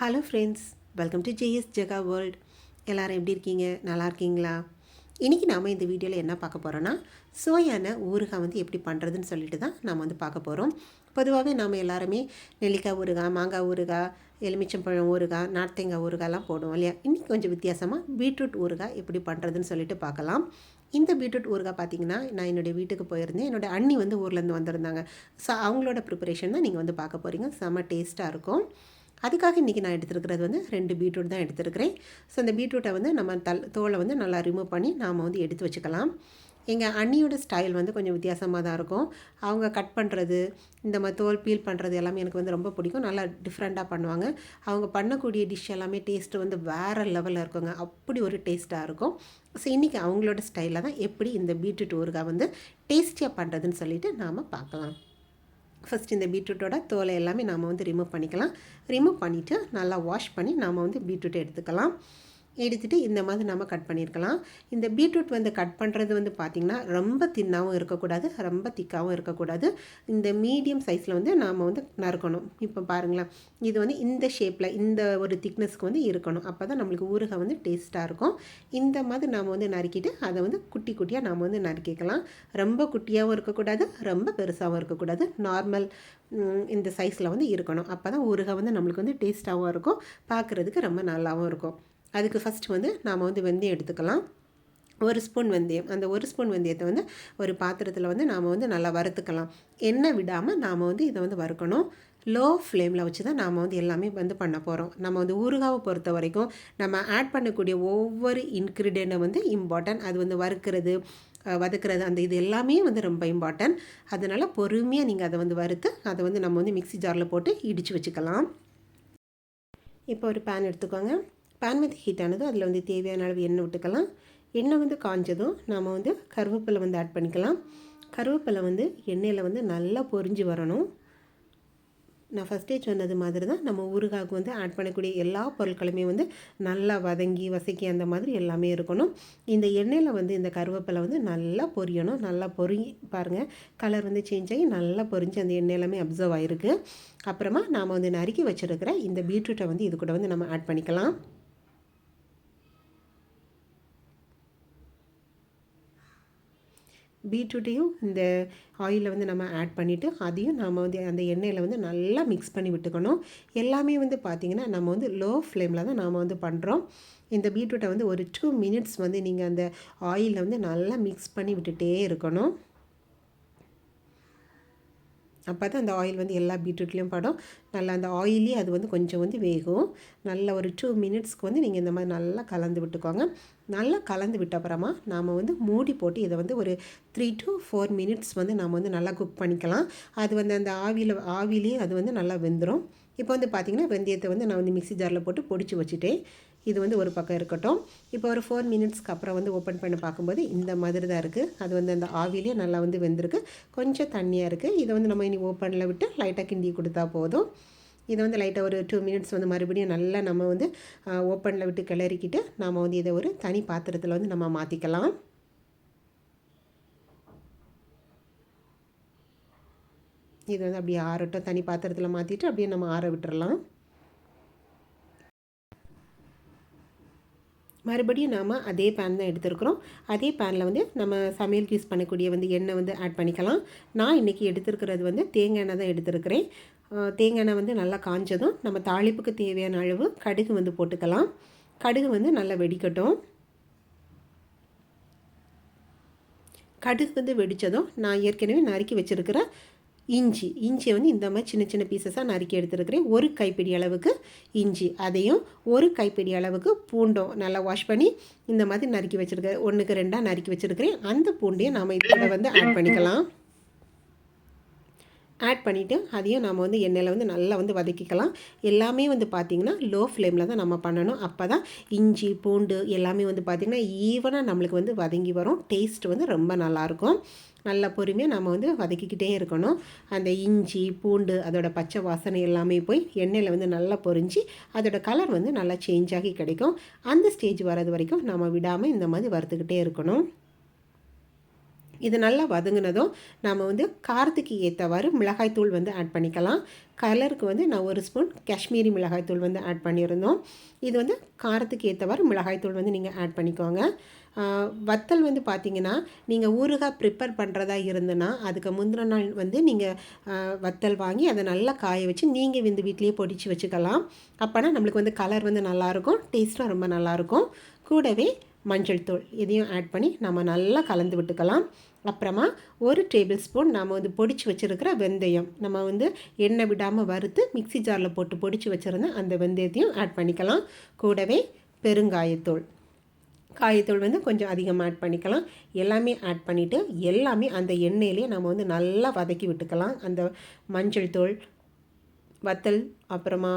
Hello friends welcome to JS Jega world எல்லோரும் எப்படி இருக்கீங்க? நல்லா இருக்கீங்களா? இன்றைக்கி நாம் இந்த வீடியோவில் என்ன பார்க்க போகிறோன்னா சுவையான ஊறுகாய் வந்து எப்படி பண்ணுறதுன்னு சொல்லிட்டு தான் நாம் வந்து பார்க்க போகிறோம் பொதுவாகவே நாம் எல்லாருமே நெல்லிக்காய் ஊறுகாய் மாங்காய் ஊறுகாய் எலுமிச்சம்பழம் ஊறுகாய் நார்த்தேங்காய் ஊறுகாய்லாம் போடுவோம் இல்லையா? இன்றைக்கி கொஞ்சம் வித்தியாசமாக பீட்ரூட் ஊறுகாய் எப்படி பண்ணுறதுன்னு சொல்லிட்டு பார்க்கலாம். இந்த பீட்ரூட் ஊறுகாய் பார்த்தீங்கன்னா நான் என்னுடைய வீட்டுக்கு போயிருந்தேன். என்னோடய அண்ணி வந்து ஊர்லேருந்து வந்திருந்தாங்க. ஸோ அவங்களோட ப்ரிப்பரேஷன் தான் நீங்கள் வந்து பார்க்க போகிறீங்க செம்ம டேஸ்ட்டாக இருக்கும். அதுக்காக இன்றைக்கி நான் எடுத்துருக்கிறது வந்து ரெண்டு பீட்ரூட் தான் எடுத்துருக்கிறேன். ஸோ அந்த பீட்ரூட்டை வந்து நம்ம தல் தோலை வந்து நல்லா ரிமூவ் பண்ணி நாம் வந்து எடுத்து வச்சுக்கலாம். எங்கள் அண்ணியோட ஸ்டைல் வந்து கொஞ்சம் வித்தியாசமாக தான் இருக்கும். அவங்க கட் பண்ணுறது இந்த மாதிரி தோல் பீல் பண்ணுறது எல்லாமே எனக்கு வந்து ரொம்ப பிடிக்கும். நல்லா டிஃப்ரெண்ட்டாக பண்ணுவாங்க. அவங்க பண்ணக்கூடிய டிஷ் எல்லாமே டேஸ்ட்டு வந்து வேறு லெவலில் இருக்குங்க. அப்படி ஒரு டேஸ்ட்டாக இருக்கும். ஸோ இன்றைக்கி அவங்களோட ஸ்டைலில் தான் எப்படி இந்த பீட்ரூட் ஊறுகாய் வந்து டேஸ்டியாக பண்ணுறதுன்னு சொல்லிட்டு நாம் பார்க்கலாம். ஃபஸ்ட் இந்த பீட்ரூட்டோட தோலை எல்லாமே நாம் வந்து ரிமூவ் பண்ணிக்கலாம். ரிமூவ் பண்ணிவிட்டு நல்லா வாஷ் பண்ணி நாம் வந்து பீட்ரூட்டை எடுத்துக்கலாம். எடுத்துகிட்டு இந்த மாதிரி நம்ம கட் பண்ணியிருக்கலாம் இந்த பீட்ரூட் வந்து கட் பண்ணுறது வந்து பார்த்திங்கன்னா ரொம்ப தின்னாகவும் இருக்கக்கூடாது ரொம்ப திக்காகவும் இருக்கக்கூடாது. இந்த மீடியம் சைஸில் வந்து நாம் வந்து நறுக்கணும். இப்போ பாருங்களேன் இது வந்து இந்த ஷேப்பில் இந்த ஒரு திக்னஸ்க்கு வந்து இருக்கணும். அப்போ தான் நம்மளுக்கு ஊறுகாய் வந்து டேஸ்ட்டாக இருக்கும். இந்த மாதிரி நாம் வந்து நறுக்கிட்டு அதை வந்து குட்டி குட்டியாக நாம் வந்து நறுக்கிக்கலாம். ரொம்ப குட்டியாகவும் இருக்கக்கூடாது ரொம்ப பெருசாகவும் இருக்கக்கூடாது. நார்மல் இந்த சைஸில் வந்து இருக்கணும். அப்போ தான் ஊறுகாய் வந்து நம்மளுக்கு வந்து டேஸ்ட்டாகவும் இருக்கும். பார்க்குறதுக்கு ரொம்ப நல்லாவும் இருக்கும். அதுக்கு ஃபஸ்ட்டு வந்து நாம் வந்து வெந்தயம் எடுத்துக்கலாம். ஒரு ஸ்பூன் வெந்தயம். அந்த ஒரு ஸ்பூன் வெந்தயத்தை வந்து ஒரு பாத்திரத்தில் வந்து நாம் வந்து நல்லா வறுத்துக்கலாம். எண்ணெய் விடாமல் நாம் வந்து இதை வந்து வறுக்கணும். லோ ஃப்ளேமில் வச்சு தான் நாம் வந்து எல்லாமே வந்து பண்ண போகிறோம் நம்ம வந்து ஊறுகாவை பொறுத்த வரைக்கும் நம்ம ஆட் பண்ணக்கூடிய ஒவ்வொரு இன்க்ரீடியண்ட்டை வந்து இம்பார்ட்டன்ட் அது வந்து வறுக்கிறது வதக்கிறது அந்த இது எல்லாமே வந்து ரொம்ப இம்பார்ட்டன்ட் அதனால் பொறுமையாக நீங்கள் அதை வந்து வறுத்து அதை வந்து நம்ம வந்து மிக்சி ஜாரில் போட்டு இடித்து வச்சுக்கலாம். இப்போ ஒரு பேன் எடுத்துக்கோங்க. பேன் வந்து ஹீட் ஆனதும் அதில் வந்து தேவையான அளவு எண்ணெய் விட்டுக்கலாம். எண்ணெய் வந்து காஞ்சதும் நாம் வந்து கருவேப்பிலை வந்து ஆட் பண்ணிக்கலாம். கருவேப்பிலை வந்து எண்ணெயில் வந்து நல்லா பொரிஞ்சு வரணும். நான் ஃபஸ்ட்டே சொன்னது மாதிரி தான் நம்ம ஊறுகாய்க்கு வந்து ஆட் பண்ணக்கூடிய எல்லா பொருட்களுமே வந்து நல்லா வதங்கி வசக்கி அந்த மாதிரி எல்லாமே இருக்கணும். இந்த எண்ணெயில் வந்து இந்த கருவேப்பிலை வந்து நல்லா பொரியணும். நல்லா பொறி பாருங்கள் கலர் வந்து சேஞ்ச் ஆகி நல்லா பொரிஞ்சு அந்த எண்ணெய் எல்லாமே அப்சர்வ் ஆகிருக்கு அப்புறமா நாம் வந்து நறுக்கி வச்சுருக்கிற இந்த பீட்ரூட்டை வந்து இது கூட வந்து நம்ம ஆட் பண்ணிக்கலாம். பீட்ரூட்டையும் இந்த ஆயிலில் வந்து நம்ம ஆட் பண்ணிவிட்டு அதையும் நம்ம வந்து அந்த எண்ணெயில் வந்து நல்லா மிக்ஸ் பண்ணி விட்டுக்கணும். எல்லாமே வந்து பார்த்திங்கன்னா நம்ம வந்து லோ ஃப்ளேமில் தான் நாம் வந்து பண்ணுறோம் இந்த பீட்ரூட்டை வந்து ஒரு டூ மினிட்ஸ் வந்து நீங்கள் அந்த ஆயிலில் வந்து நல்லா மிக்ஸ் பண்ணி விட்டுகிட்டே இருக்கணும். அப்போ தான் அந்த ஆயில் வந்து எல்லா பீட்ரூட்லேயும் படம். நல்லா அந்த ஆயிலே அது வந்து கொஞ்சம் வந்து வேகும். நல்ல ஒரு டூ மினிட்ஸ்க்கு வந்து நீங்கள் இந்த மாதிரி நல்லா கலந்து விட்டுக்கோங்க. நல்லா கலந்து விட்ட அப்புறமா நாம் வந்து மூடி போட்டு இதை வந்து ஒரு த்ரீ டு ஃபோர் மினிட்ஸ் வந்து நாம் வந்து நல்லா குக் பண்ணிக்கலாம். அது வந்து அந்த ஆவியில் ஆவிலே அது வந்து நல்லா வெந்துடும் இப்போ வந்து பார்த்திங்கன்னா வெந்தயத்தை வந்து நான் வந்து மிக்சி ஜாரில் போட்டு பொடிச்சு வச்சுட்டேன். இது வந்து ஒரு பக்கம் இருக்கட்டும். இப்போ ஒரு ஃபோர் மினிட்ஸ்க்கு அப்புறம் வந்து ஓப்பன் பண்ணி பார்க்கும்போது இந்த மாதிரி தான் இருக்குது அது வந்து அந்த ஆவிலே நல்லா வந்து வெந்திருக்கு. கொஞ்சம் தண்ணியாக இருக்குது இதை வந்து நம்ம இனி ஓப்பனில் விட்டு லைட்டாக கிண்டி கொடுத்தா போதும். இதை வந்து லைட்டாக ஒரு டூ மினிட்ஸ் வந்து மறுபடியும் நல்லா நம்ம வந்து ஓப்பனில் விட்டு கிளறிக்கிட்டு நாம் வந்து இதை ஒரு தனி பாத்திரத்தில் வந்து நம்ம மாற்றிக்கலாம் இது வந்து அப்படியே ஆறட்டும். தனி பாத்திரத்தில் மாற்றிட்டு அப்படியே நம்ம ஆற விட்டுறலாம். மறுபடியும் நாம் அதே பேன் தான் எடுத்துருக்குறோம். அதே பேனில் வந்து நம்ம சமையலுக்கு யூஸ் பண்ணக்கூடிய வந்து எண்ணெய் வந்து ஆட் பண்ணிக்கலாம். நான் இன்றைக்கி எடுத்துருக்கிறது வந்து தேங்காய் எண்ணெய் தான் எடுத்துருக்கிறேன். தேங்காய் எண்ணெய் வந்து நல்லா காஞ்சதும் நம்ம தாளிப்புக்கு தேவையான அளவு கடுகு வந்து போட்டுக்கலாம். கடுகு வந்து நல்லா வெடிக்கட்டும். கடுகு வந்து வெடித்ததும் நான் ஏற்கனவே நறுக்கி வச்சுருக்கிற இஞ்சி. இஞ்சியை வந்து இந்த மாதிரி சின்ன சின்ன பீசஸாக நறுக்கி எடுத்துருக்கிறேன். ஒரு கைப்பிடி அளவுக்கு இஞ்சி. அதையும் ஒரு கைப்பிடி அளவுக்கு பூண்டும் நல்லா வாஷ் பண்ணி இந்த மாதிரி நறுக்கி வச்சுருக்கேன் ஒன்றுக்கு ரெண்டாக நறுக்கி வச்சுருக்கிறேன். அந்த பூண்டையும் நாம் இதில் வந்து ஆட் பண்ணிக்கலாம். ஆட் பண்ணிவிட்டு அதையும் நம்ம வந்து எண்ணெயில் வந்து நல்லா வந்து வதக்கிக்கலாம். எல்லாமே வந்து பார்த்திங்கன்னா லோ ஃப்ளேமில் தான் நம்ம பண்ணணும். அப்போ தான் இஞ்சி பூண்டு எல்லாமே வந்து பார்த்திங்கன்னா ஈவனாக நம்மளுக்கு வந்து வதங்கி வரும். டேஸ்ட் வந்து ரொம்ப நல்லாயிருக்கும். நல்ல பொறுமையாக நம்ம வந்து வதக்கிக்கிட்டே இருக்கணும். அந்த இஞ்சி பூண்டு அதோடய பச்சை வாசனை எல்லாமே போய் எண்ணெயில் வந்து நல்லா பொறிஞ்சு அதோட கலர் வந்து நல்லா சேஞ்ச் ஆகி கிடைக்கும். அந்த ஸ்டேஜ் வர்றது வரைக்கும் நம்ம விடாமல் இந்த மாதிரி வறுத்துக்கிட்டே இருக்கணும். இது நல்லா வதங்கினதும் நாம் வந்து காரத்துக்கு ஏற்றவாறு மிளகாய்த்தூள் வந்து ஆட் பண்ணிக்கலாம். கலருக்கு வந்து நான் ஒரு ஸ்பூன் காஷ்மீரி மிளகாய்த்தூள் வந்து ஆட் பண்ணியிருந்தோம். இது வந்து காரத்துக்கு ஏற்றவாறு மிளகாய்த்தூள் வந்து நீங்கள் ஆட் பண்ணிக்கோங்க. வத்தல் வந்து பார்த்தீங்கன்னா நீங்கள் ஊறுகாய் ப்ரிப்பேர் பண்ணுறதா இருந்ததுன்னா அதுக்கு முந்தின நாள் வந்து நீங்கள் வத்தல் வாங்கி அதை நல்லா காய வச்சு நீங்கள் வந்து வீட்லேயே பொடிச்சு வச்சுக்கலாம். அப்போனா நம்மளுக்கு வந்து கலர் வந்து நல்லாயிருக்கும் டேஸ்ட்டும் ரொம்ப நல்லாயிருக்கும் கூடவே மஞ்சள் தூள் இதையும் ஆட் பண்ணி நம்ம நல்லா கலந்து விட்டுக்கலாம். அப்புறமா ஒரு டேபிள் ஸ்பூன் நம்ம வந்து பொடிச்சு வச்சுருக்கிற வெந்தயம். நம்ம வந்து எண்ணெய் விடாமல் வறுத்து மிக்சி ஜாரில் போட்டு பொடிச்சு வச்சுருந்த அந்த வெந்தயத்தையும் ஆட் பண்ணிக்கலாம். கூடவே பெருங்காயத்தூள். காயத்தூள் வந்து கொஞ்சம் அதிகமாக ஆட் பண்ணிக்கலாம். எல்லாமே ஆட் பண்ணிவிட்டு எல்லாமே அந்த எண்ணெயிலே நம்ம வந்து நல்லா வதக்கி விட்டுக்கலாம். அந்த மஞ்சள் தூள் வத்தல் அப்புறமா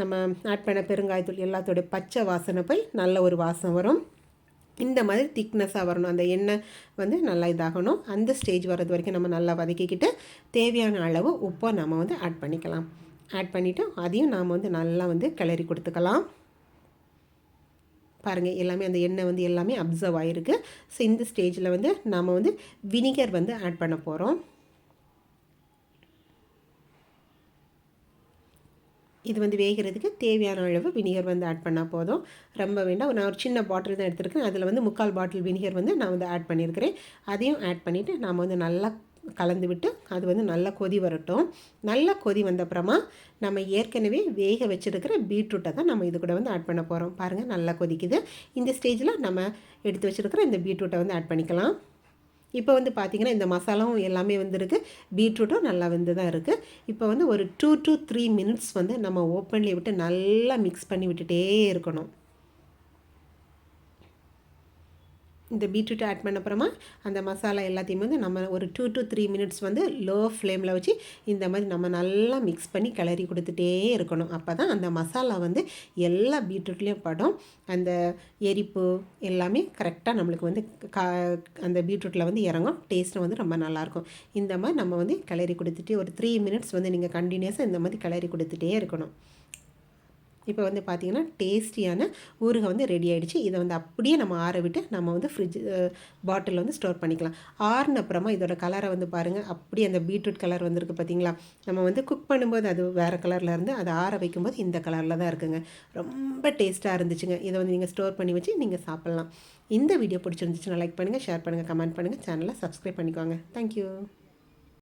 நம்ம ஆட் பண்ண பெருங்காயத்தூள் எல்லாத்தோடைய பச்சை வாசனை போய் நல்ல ஒரு வாசம் வரும். இந்த மாதிரி திக்னஸாக வரணும். அந்த எண்ணெய் வந்து நல்லா இதாகணும். அந்த ஸ்டேஜ் வர்றது வரைக்கும் நம்ம நல்லா வதக்கிக்கிட்டு தேவையான அளவு உப்பை நம்ம வந்து ஆட் பண்ணிக்கலாம். ஆட் பண்ணிவிட்டு அதையும் நாம் வந்து நல்லா வந்து கிளறி கொடுத்துக்கலாம். பாருங்கள் எல்லாமே அந்த எண்ணெய் வந்து எல்லாமே அப்சர்வ் ஆகிருக்கு ஸோ இந்த ஸ்டேஜில் வந்து நாம் வந்து வினிகர் வந்து ஆட் பண்ண போகிறோம் இது வந்து வேகிறதுக்கு தேவையான அளவு வினிகர் வந்து ஆட் பண்ணால் போதும். ரொம்ப வேண்டாம். நான் ஒரு சின்ன பாட்டில் தான் எடுத்துருக்கேன். அதில் வந்து முக்கால் பாட்டில் வினிகர் வந்து நான் வந்து ஆட் பண்ணியிருக்கிறேன் அதையும் ஆட் பண்ணிவிட்டு நாம் வந்து நல்லா கலந்து விட்டு அது வந்து நல்லா கொதி வரட்டும். நல்லா கொதி வந்தப்புறமா நம்ம ஏற்கனவே வேக வச்சுருக்கிற பீட்ரூட்டை தான் நம்ம இது கூட வந்து ஆட் பண்ண போகிறோம் பாருங்கள் நல்லா கொதிக்குது. இந்த ஸ்டேஜில் நம்ம எடுத்து வச்சுருக்கிற இந்த பீட்ரூட்டை வந்து ஆட் பண்ணிக்கலாம். இப்போ வந்து பார்த்திங்கன்னா இந்த மசாலாவும் எல்லாமே வந்துருக்கு. பீட்ரூட்டும் நல்லா வந்து தான் இருக்குது இப்போ வந்து ஒரு டூ டு த்ரீ மினிட்ஸ் வந்து நம்ம ஓப்பன்லேயே விட்டு நல்லா மிக்ஸ் பண்ணி விட்டுட்டே இருக்கணும். இந்த பீட்ரூட் ஆட் பண்ண அப்புறமா அந்த மசாலா எல்லாத்தையும் வந்து நம்ம ஒரு டூ டு த்ரீ மினிட்ஸ் வந்து லோ ஃப்ளேமில் வச்சு இந்த மாதிரி நம்ம நல்லா மிக்ஸ் பண்ணி கிளறி கொடுத்துட்டே இருக்கணும். அப்போ தான் அந்த மசாலா வந்து எல்லா பீட்ரூட்லேயும் படும். அந்த எரிப்பு எல்லாமே கரெக்டாக நம்மளுக்கு வந்து கா அந்த பீட்ரூட்டில் வந்து இறங்கும். டேஸ்ட்டும் வந்து ரொம்ப நல்லாயிருக்கும். இந்த மாதிரி நம்ம வந்து கிளறி கொடுத்துட்டு ஒரு த்ரீ மினிட்ஸ் வந்து நீங்கள் கண்டினியூஸாக இந்த மாதிரி கிளறி கொடுத்துட்டே இருக்கணும். இப்போ வந்து பார்த்திங்கன்னா டேஸ்டியான ஊறுகாய் வந்து ரெடி ஆகிடுச்சு இதை வந்து அப்படியே நம்ம ஆற விட்டு நம்ம வந்து ஃப்ரிட்ஜ் பாட்டிலில் வந்து ஸ்டோர் பண்ணிக்கலாம். ஆறுன அப்புறமா இதோட கலரை வந்து பாருங்கள் அப்படியே அந்த பீட்ரூட் கலர் வந்திருக்கு பார்த்தீங்களா நம்ம வந்து குக் பண்ணும்போது அது வேறு கலரில் இருந்து அதை ஆற வைக்கும்போது இந்த கலரில் தான் இருக்குங்க. ரொம்ப டேஸ்ட்டாக இருந்துச்சுங்க. இதை வந்து நீங்கள் ஸ்டோர் பண்ணி வச்சு நீங்கள் சாப்பிட்லாம். இந்த வீடியோ பிடிச்சிருந்துச்சுன்னா லைக் பண்ணுங்கள் ஷேர் பண்ணுங்கள் கமெண்ட் பண்ணுங்கள் சேனலை சப்ஸ்கிரைப் பண்ணிக்கோங்க. தேங்க்யூ